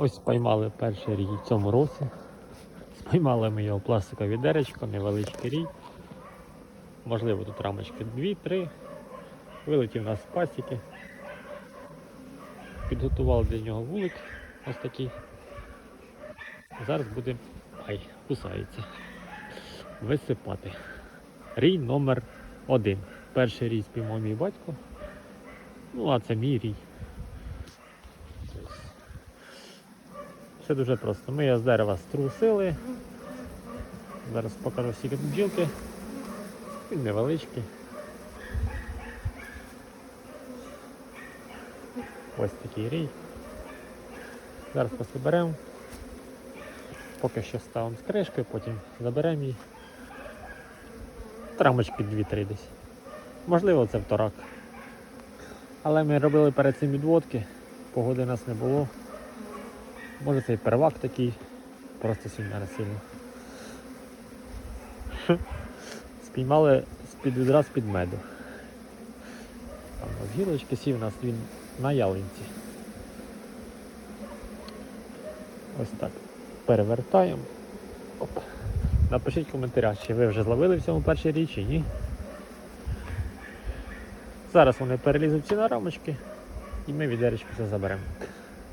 Ось спіймали перший рій в цьому році. Спіймали ми його в пластикове відеречко, невеличкий рій. Можливо, тут рамочки 2-3. Вилетів нас пасіки. Підготували для нього вулик ось такий. Зараз будемо. Ай, кусається. Висипати. Рій номер один. Перший рій спіймав мій батько. Ну, а це мій рій. Все дуже просто. Ми його з дерева струсили. Зараз покажу тут бджілки. Він невеличкий. Ось такий рій. Зараз просто беремо. Поки що ставимо з кришкою, потім заберемо її. Трамочки 2-3 десь. Можливо, це вторак. Але ми робили перед цим відводки, погоди нас не було. Може цей первак такий, просто сильно сильно. Спіймали з-під відра з-під меду. Там з гілочки сів у нас він на ялинці. Ось так. Перевертаємо. Оп. Напишіть в коментарях, чи ви вже зловили в цьому першій річ, чи ні. Зараз вони перелізуть всі на рамочки і ми відеречку це заберемо.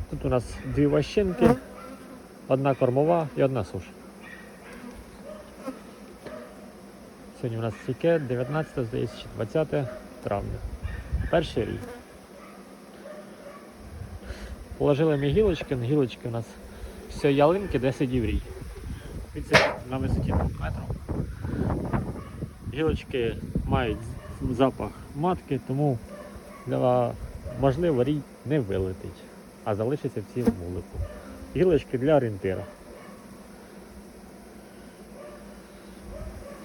Тут у нас дві ващинки, одна кормова і одна суша. Сьогодні у нас яке 19, здається, чи 20 травня. Перший рік. Положили ми гілочки, на гілочки у нас все ялинки, де сидів рій. На висоті 2 метрів. Гілочки мають запах матки, тому для, можливо рій не вилетить, а залишиться в вулику. Гілочки для орієнтира.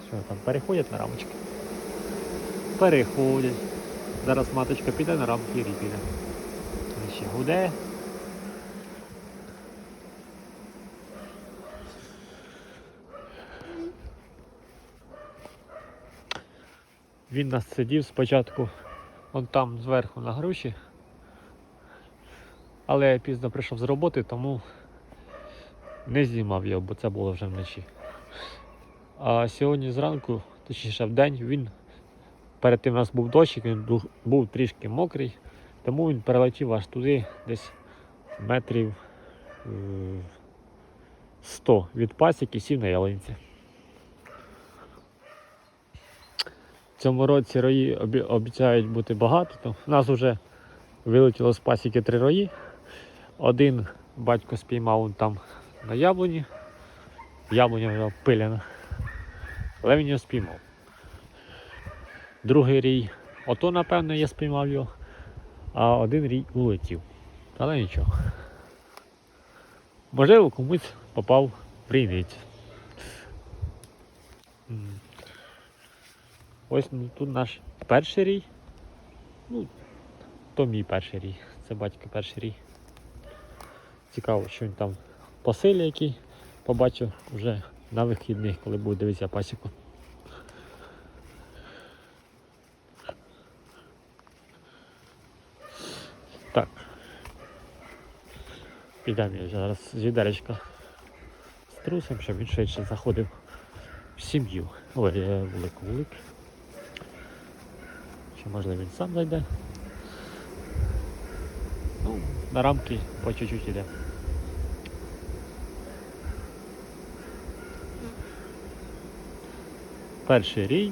Що там, переходять на рамочки? Переходять. Зараз маточка піде на рамки і піде. Ще гуде. Він нас сидів спочатку вон там зверху на груші. Але я пізно прийшов з роботи, тому не знімав його, бо це було вже вночі. А сьогодні зранку, точніше в день, він перед тим у нас був дощик, він був, трішки мокрий, тому він перелетів аж туди, десь метрів е, 100 від пасіки, сів на ялинці. В цьому році рої обіцяють бути багато. То у нас вже вилетіло з пасіки три рої. Один батько спіймав он там на яблуні. Яблуня вже опилена. Але він його спіймав. Другий рій, ото, напевно, я спіймав його, а один рій улетів. Але нічого. Можливо, комусь попав в рійницю. М. Ось ну, тут наш перший рій. Ну, то мій перший рій. Це батько перший рій. Цікаво, що він там по силі який побачив вже на вихідних, коли буде дивитися пасіку. Так. Підемо я зараз з відеречка струсим, щоб він швидше заходив в сім'ю. Ой, е, велику вулик. Чи можливо він сам зайде. Ну, на рамки по чуть-чуть іде. Перший рій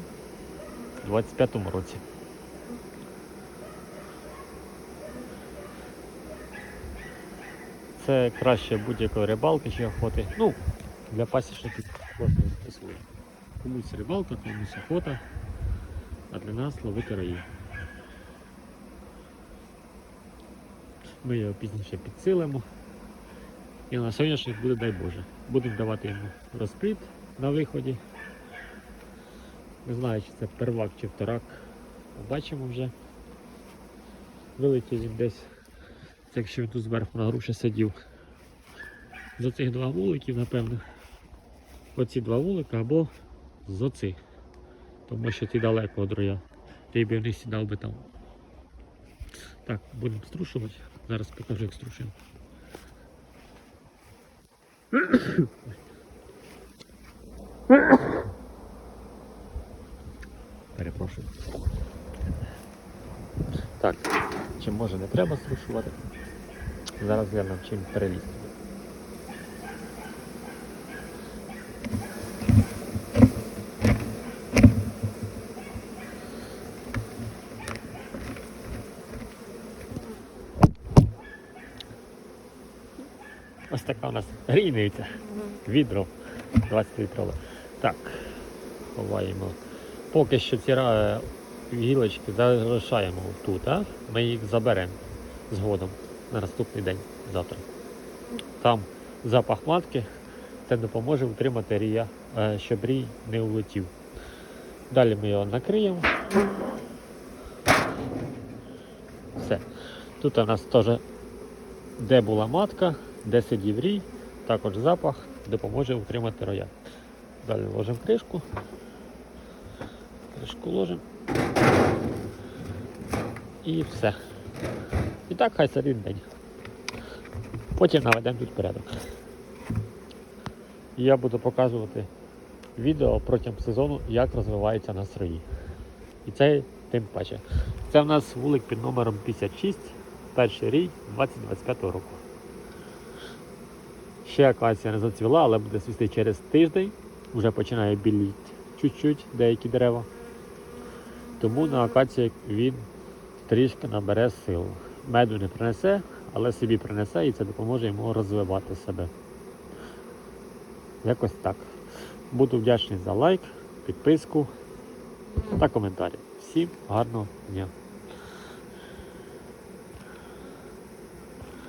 у 25-му році. Це краще будь-якої рибалки чи охоти. Ну, для пасічників кожного по-своєму. Комусь рибалка, комусь охота, а для нас ловити раї. Ми його пізніше підсилимо. І на сьогоднішній буде, дай Боже. Будемо давати йому розпліт на виході. Не знаю, чи це первак чи вторак. Побачимо вже. Вилетів він десь, це якщо він тут зверху на груші сидів. За цих два вуликів, напевно. Оці два вулика або з оцих. Тому що ті далеко від. Ти б не сідав би там. Так, будемо струшувати. Зараз покажу, як струшуємо. Перепрошую. Так, чи може не треба струшувати? Зараз я навчим перелізти. Ось така у нас грійниця. Відро 20 літрове. Так, ховаємо. Поки що ці гілочки залишаємо тут, а? ми їх заберемо згодом на наступний день завтра. Там запах матки, це допоможе утримати рія, е, щоб рій не улетів. Далі ми його накриємо. Все. Тут у нас теж де була матка, де сидів рій, також запах допоможе утримати роя. Далі ложимо кришку. Кришку ложимо. І все. І так хай сидить день. Потім наведемо тут порядок. І я буду показувати відео протягом сезону, як розвиваються нас рої. І це тим паче. Це в нас вулик під номером 56, перший рій 2025 року. Ще акація не зацвіла, але буде свісти через тиждень. Вже починає біліти чуть-чуть деякі дерева. Тому на акації він трішки набере сил. Меду не принесе, але собі принесе і це допоможе йому розвивати себе. Якось так. Буду вдячний за лайк, підписку та коментарі. Всім гарного дня!